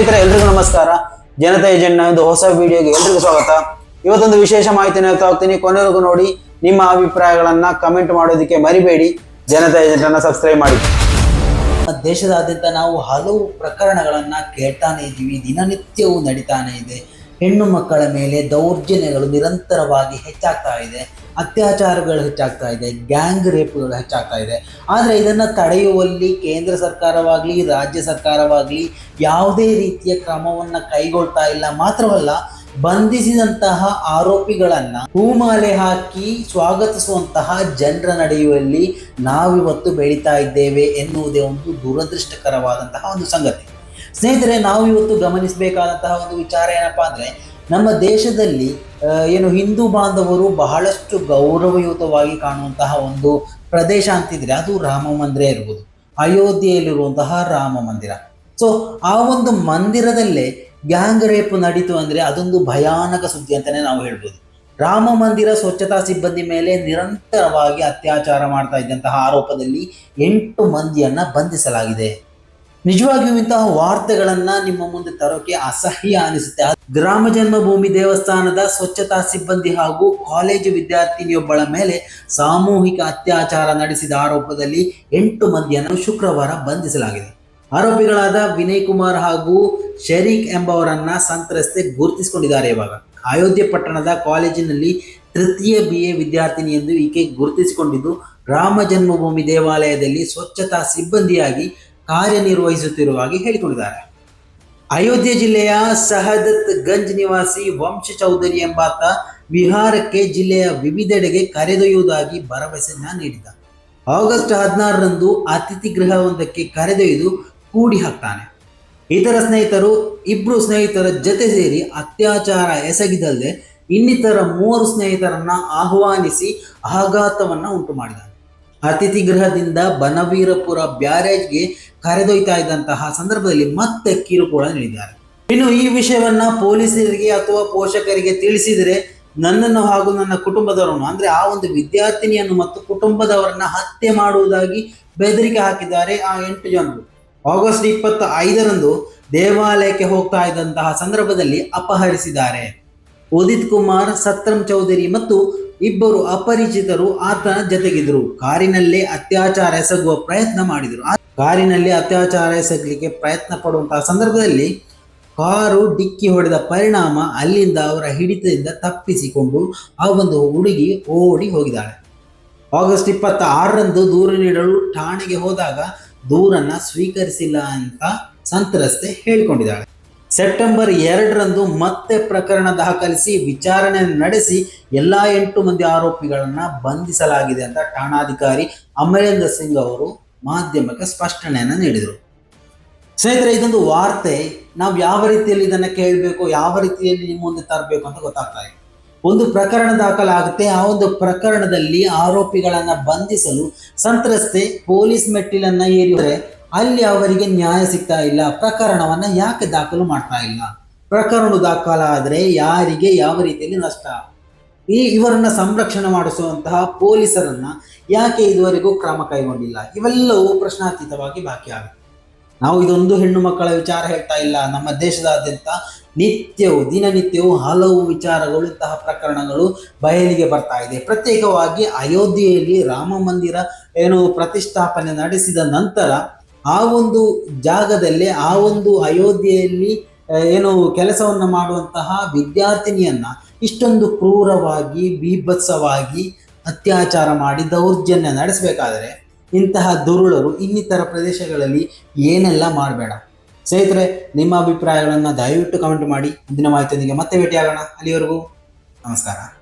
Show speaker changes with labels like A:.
A: ಸ್ನೇಹಿತರೆ, ಎಲ್ರಿಗೂ ನಮಸ್ಕಾರ. ಜನತಾ ಏಜೆಂಟ್ನ ಒಂದು ಹೊಸ ವಿಡಿಯೋಗೆ ಎಲ್ರಿಗೂ ಸ್ವಾಗತ. ಇವತ್ತೊಂದು ವಿಶೇಷ ಮಾಹಿತಿಯನ್ನು ಹೇಳ್ತಾ ಹೋಗ್ತೀನಿ ಕೊನೆವರೆಗೂ ನೋಡಿ, ನಿಮ್ಮ ಅಭಿಪ್ರಾಯಗಳನ್ನ ಕಮೆಂಟ್ ಮಾಡೋದಕ್ಕೆ ಮರಿಬೇಡಿ. ಜನತಾ ಏಜೆಂಟ್ ಅನ್ನ ಸಬ್ಸ್ಕ್ರೈಬ್ ಮಾಡಿ.
B: ದೇಶದಾದ್ಯಂತ ನಾವು ಹಲವು ಪ್ರಕರಣಗಳನ್ನ ಕೇಳ್ತಾನೆ ಇದ್ದೀವಿ. ದಿನನಿತ್ಯವೂ ನಡೀತಾನೆ ಇದೆ. ಹೆಣ್ಣು ಮಕ್ಕಳ ಮೇಲೆ ದೌರ್ಜನ್ಯಗಳು ನಿರಂತರವಾಗಿ ಹೆಚ್ಚಾಗ್ತಾ ಇದೆ. ಅತ್ಯಾಚಾರಗಳು ಹೆಚ್ಚಾಗ್ತಾ ಇದೆ, ಗ್ಯಾಂಗ್ ರೇಪ್ಗಳು ಹೆಚ್ಚಾಗ್ತಾ ಇದೆ. ಆದರೆ ಇದನ್ನು ತಡೆಯುವಲ್ಲಿ ಕೇಂದ್ರ ಸರ್ಕಾರವಾಗಲಿ, ರಾಜ್ಯ ಸರ್ಕಾರವಾಗಲಿ ಯಾವುದೇ ರೀತಿಯ ಕ್ರಮವನ್ನು ಕೈಗೊಳ್ತಾ ಇಲ್ಲ. ಮಾತ್ರವಲ್ಲ, ಬಂಧಿಸಿದಂತಹ ಆರೋಪಿಗಳನ್ನ ಹೂಮಾಲೆ ಹಾಕಿ ಸ್ವಾಗತಿಸುವಂತಹ ಜನರ ನಡೆಯುವಲ್ಲಿ ನಾವಿವತ್ತು ಬೆಳೀತಾ ಇದ್ದೇವೆ ಎನ್ನುವುದೇ ಒಂದು ದುರದೃಷ್ಟಕರವಾದಂತಹ ಒಂದು ಸಂಗತಿ. ಸ್ನೇಹಿತರೆ ನಾವು ಇವತ್ತು ಗಮನಿಸಬೇಕಾದಂತಹ ಒಂದು ವಿಚಾರ ಏನಪ್ಪಾ ಅಂದ್ರೆ ನಮ್ಮ ದೇಶದಲ್ಲಿ ಏನು ಹಿಂದೂ ಬಾಂಧವರು ಬಹಳಷ್ಟು ಗೌರವಯುತವಾಗಿ ಕಾಣುವಂತಹ ಒಂದು ಪ್ರದೇಶ ಅಂತಿದ್ರೆ ಅದು ರಾಮ ಮಂದಿರ ಇರ್ಬೋದು. ಅಯೋಧ್ಯೆಯಲ್ಲಿರುವಂತಹ ರಾಮ ಮಂದಿರ. ಸೊ ಆ ಒಂದು ಮಂದಿರದಲ್ಲೇ ಗ್ಯಾಂಗ್ ರೇಪ್ ನಡೀತು ಅಂದರೆ ಅದೊಂದು ಭಯಾನಕ ಸುದ್ದಿ ಅಂತಲೇ ನಾವು ಹೇಳ್ಬೋದು. ರಾಮ ಮಂದಿರ ಸ್ವಚ್ಛತಾ ಸಿಬ್ಬಂದಿ ಮೇಲೆ ನಿರಂತರವಾಗಿ ಅತ್ಯಾಚಾರ ಮಾಡ್ತಾ ಇದ್ದಂತಹ ಆರೋಪದಲ್ಲಿ ಎಂಟು ಮಂದಿಯನ್ನು ಬಂಧಿಸಲಾಗಿದೆ. ನಿಜವಾಗಿಯೂ ಇಂತಹ ವಾರ್ತೆಗಳನ್ನ ನಿಮ್ಮ ಮುಂದೆ ತರೋಕೆ ಅಸಹ್ಯ ಅನಿಸುತ್ತೆ. ಗ್ರಾಮ ಜನ್ಮಭೂಮಿ ದೇವಸ್ಥಾನದ ಸ್ವಚ್ಛತಾ ಸಿಬ್ಬಂದಿ ಹಾಗೂ ಕಾಲೇಜು ವಿದ್ಯಾರ್ಥಿನಿಯೊಬ್ಬಳ ಮೇಲೆ ಸಾಮೂಹಿಕ ಅತ್ಯಾಚಾರ ನಡೆಸಿದ ಆರೋಪದಲ್ಲಿ ಎಂಟು ಮಂದಿಯನ್ನು ಶುಕ್ರವಾರ ಬಂಧಿಸಲಾಗಿದೆ. ಆರೋಪಿಗಳಾದ ವಿನಯ್ ಕುಮಾರ್ ಹಾಗೂ ಶರೀಕ್ ಎಂಬವರನ್ನ ಸಂತ್ರಸ್ತೆ ಗುರುತಿಸಿಕೊಂಡಿದ್ದಾರೆ ಇವಾಗ. ಅಯೋಧ್ಯೆ ಪಟ್ಟಣದ ಕಾಲೇಜಿನಲ್ಲಿ ತೃತೀಯ ಬಿ ಎ ವಿದ್ಯಾರ್ಥಿನಿ ಎಂದು ಈಕೆ ಗುರುತಿಸಿಕೊಂಡಿದ್ದು ರಾಮ ಜನ್ಮಭೂಮಿ ದೇವಾಲಯದಲ್ಲಿ ಸ್ವಚ್ಛತಾ ಸಿಬ್ಬಂದಿಯಾಗಿ ಕಾರ್ಯನಿರ್ವಹಿಸುತ್ತಿರುವಾಗಿ ಹೇಳಿಕೊಂಡಿದ್ದಾರೆ. ಅಯೋಧ್ಯೆ ಜಿಲ್ಲೆಯ ಸಹದತ್ ಗಂಜ್ ನಿವಾಸಿ ವಂಶ ಚೌಧರಿ ಎಂಬಾತ ವಿಹಾರಕ್ಕೆ ಜಿಲ್ಲೆಯ ವಿವಿಧೆಡೆಗೆ ಕರೆದೊಯ್ಯುವುದಾಗಿ ಭರವಸೆಯನ್ನ ನೀಡಿದ. ಆಗಸ್ಟ್ ಹದಿನಾರರಂದು ಅತಿಥಿ ಗೃಹವೊಂದಕ್ಕೆ ಕರೆದೊಯ್ದು ಕೂಡಿ ಹಾಕ್ತಾನೆ. ಇತರ ಸ್ನೇಹಿತರು, ಇಬ್ರು ಸ್ನೇಹಿತರ ಜೊತೆ ಸೇರಿ ಅತ್ಯಾಚಾರ ಎಸಗಿದಲ್ಲದೆ ಇನ್ನಿತರ ಮೂವರು ಸ್ನೇಹಿತರನ್ನ ಆಹ್ವಾನಿಸಿ ಆಘಾತವನ್ನ ಉಂಟು ಮಾಡಿದ ಅತಿಥಿ ಗೃಹದಿಂದ ಬನವೀರಪುರ ಬ್ಯಾರೇಜ್ಗೆ ಕರೆದೊಯ್ತಾ ಇದ್ದಂತಹ ಸಂದರ್ಭದಲ್ಲಿ ಮತ್ತೆ ಕಿರುಕುಳ ನೀಡಿದ್ದಾರೆ. ಇನ್ನು ಈ ವಿಷಯವನ್ನ ಪೊಲೀಸರಿಗೆ ಅಥವಾ ಪೋಷಕರಿಗೆ ತಿಳಿಸಿದರೆ ನನ್ನನ್ನು ಹಾಗೂ ನನ್ನ ಕುಟುಂಬದವರನ್ನು, ಅಂದ್ರೆ ಆ ಒಂದು ವಿದ್ಯಾರ್ಥಿನಿಯನ್ನು ಮತ್ತು ಕುಟುಂಬದವರನ್ನ ಹತ್ಯೆ ಮಾಡುವುದಾಗಿ ಬೆದರಿಕೆ ಹಾಕಿದ್ದಾರೆ ಆ ಎಂಟು ಜನರು. ಆಗಸ್ಟ್ ಇಪ್ಪತ್ತ ಐದರಂದು ದೇವಾಲಯಕ್ಕೆ ಹೋಗ್ತಾ ಇದ್ದಂತಹ ಸಂದರ್ಭದಲ್ಲಿ ಅಪಹರಿಸಿದ್ದಾರೆ. ಉದಿತ್ ಕುಮಾರ್, ಸತ್ರಂ ಚೌಧರಿ ಮತ್ತು ಇಬ್ಬರು ಅಪರಿಚಿತರು ಆತನ ಜತೆಗಿದ್ರು ಕಾರಿನಲ್ಲೇ ಅತ್ಯಾಚಾರ ಎಸಗುವ ಪ್ರಯತ್ನ ಮಾಡಿದರು. ಕಾರಿನಲ್ಲಿ ಅತ್ಯಾಚಾರ ಎಸಗಲಿಕ್ಕೆ ಪ್ರಯತ್ನ ಪಡುವಂತಹ ಸಂದರ್ಭದಲ್ಲಿ ಕಾರು ಡಿಕ್ಕಿ ಹೊಡೆದ ಪರಿಣಾಮ ಅಲ್ಲಿಂದ ಅವರ ಹಿಡಿತದಿಂದ ತಪ್ಪಿಸಿಕೊಂಡು ಆ ಒಂದು ಹುಡುಗಿ ಓಡಿ ಹೋಗಿದ್ದಾಳೆ. ಆಗಸ್ಟ್ ಇಪ್ಪತ್ತ ಆರರಂದು ದೂರು ನೀಡಲು ಠಾಣೆಗೆ ಹೋದಾಗ ದೂರನ್ನ ಸ್ವೀಕರಿಸಿಲ್ಲ ಅಂತ ಸಂತ್ರಸ್ತೆ ಹೇಳಿಕೊಂಡಿದ್ದಾಳೆ. ಸೆಪ್ಟೆಂಬರ್ ಎರಡರಂದು ಮತ್ತೆ ಪ್ರಕರಣ ದಾಖಲಿಸಿ ವಿಚಾರಣೆ ನಡೆಸಿ ಎಲ್ಲ ಎಂಟು ಮಂದಿ ಆರೋಪಿಗಳನ್ನು ಬಂಧಿಸಲಾಗಿದೆ ಅಂತ ಠಾಣಾಧಿಕಾರಿ ಅಮರೇಂದ್ರ ಸಿಂಗ್ ಅವರು ಮಾಧ್ಯಮಕ್ಕೆ ಸ್ಪಷ್ಟನೆಯನ್ನು ನೀಡಿದರು. ಸ್ನೇಹಿತರೆ, ಇದೊಂದು ವಾರ್ತೆ. ನಾವು ಯಾವ ರೀತಿಯಲ್ಲಿ ಇದನ್ನು ಕೇಳಬೇಕು, ಯಾವ ರೀತಿಯಲ್ಲಿ ನಿಮ್ಮ ಮುಂದೆ ತರಬೇಕು ಅಂತ ಗೊತ್ತಾಗ್ತಾ ಇದೆ ಒಂದು ಪ್ರಕರಣ ದಾಖಲಾಗುತ್ತೆ. ಆ ಒಂದು ಪ್ರಕರಣದಲ್ಲಿ ಆರೋಪಿಗಳನ್ನು ಬಂಧಿಸಲು ಸಂತ್ರಸ್ತೆ ಪೊಲೀಸ್ ಮೆಟ್ಟಿಲನ್ನು ಏರಿದರೆ ಅಲ್ಲಿ ಅವರಿಗೆ ನ್ಯಾಯ ಸಿಗ್ತಾ ಇಲ್ಲ. ಪ್ರಕರಣವನ್ನು ಯಾಕೆ ದಾಖಲು ಮಾಡ್ತಾ ಇಲ್ಲ? ಪ್ರಕರಣ ದಾಖಲಾದರೆ ಯಾರಿಗೆ ಯಾವ ರೀತಿಯಲ್ಲಿ ನಷ್ಟ? ಈ ಇವರನ್ನ ಸಂರಕ್ಷಣೆ ಮಾಡಿಸುವಂತಹ ಪೊಲೀಸರನ್ನ ಯಾಕೆ ಇದುವರೆಗೂ ಕ್ರಮ ಕೈಗೊಂಡಿಲ್ಲ? ಇವೆಲ್ಲವೂ ಪ್ರಶ್ನಾತೀತವಾಗಿ ಬಾಕಿ ಆಗುತ್ತೆ. ನಾವು ಇದೊಂದು ಹೆಣ್ಣು ಮಕ್ಕಳ ವಿಚಾರ ಹೇಳ್ತಾ ಇಲ್ಲ. ನಮ್ಮ ದೇಶದಾದ್ಯಂತ ನಿತ್ಯವೂ, ದಿನನಿತ್ಯವೂ ಹಲವು ವಿಚಾರಗಳು, ಇಂತಹ ಪ್ರಕರಣಗಳು ಬಯಲಿಗೆ ಬರ್ತಾ ಇದೆ. ಪ್ರತ್ಯೇಕವಾಗಿ ಅಯೋಧ್ಯೆಯಲ್ಲಿ ರಾಮ ಮಂದಿರ ಏನು ಪ್ರತಿಷ್ಠಾಪನೆ ನಡೆಸಿದ ನಂತರ ಆ ಒಂದು ಜಾಗದಲ್ಲಿ, ಆ ಒಂದು ಅಯೋಧ್ಯೆಯಲ್ಲಿ ಏನು ಕೆಲಸವನ್ನು ಮಾಡುವಂತಹ ವಿದ್ಯಾರ್ಥಿನಿಯನ್ನ ಇಷ್ಟೊಂದು ಕ್ರೂರವಾಗಿ, ಬೀಭತ್ಸವಾಗಿ ಅತ್ಯಾಚಾರ ಮಾಡಿ ದೌರ್ಜನ್ಯ ನಡೆಸಬೇಕಾದರೆ ಇಂತಹ ದುರುಳರು ಇನ್ನಿತರ ಪ್ರದೇಶಗಳಲ್ಲಿ ಏನೆಲ್ಲ ಮಾಡಬೇಡ. ಸ್ನೇಹಿತರೆ, ನಿಮ್ಮ ಅಭಿಪ್ರಾಯಗಳನ್ನು ದಯವಿಟ್ಟು ಕಮೆಂಟ್ ಮಾಡಿ. ಮುಂದಿನ ಮಾಹಿತಿಯೊಂದಿಗೆ ಮತ್ತೆ ಭೇಟಿಯಾಗೋಣ. ಅಲ್ಲಿವರೆಗೂ ನಮಸ್ಕಾರ.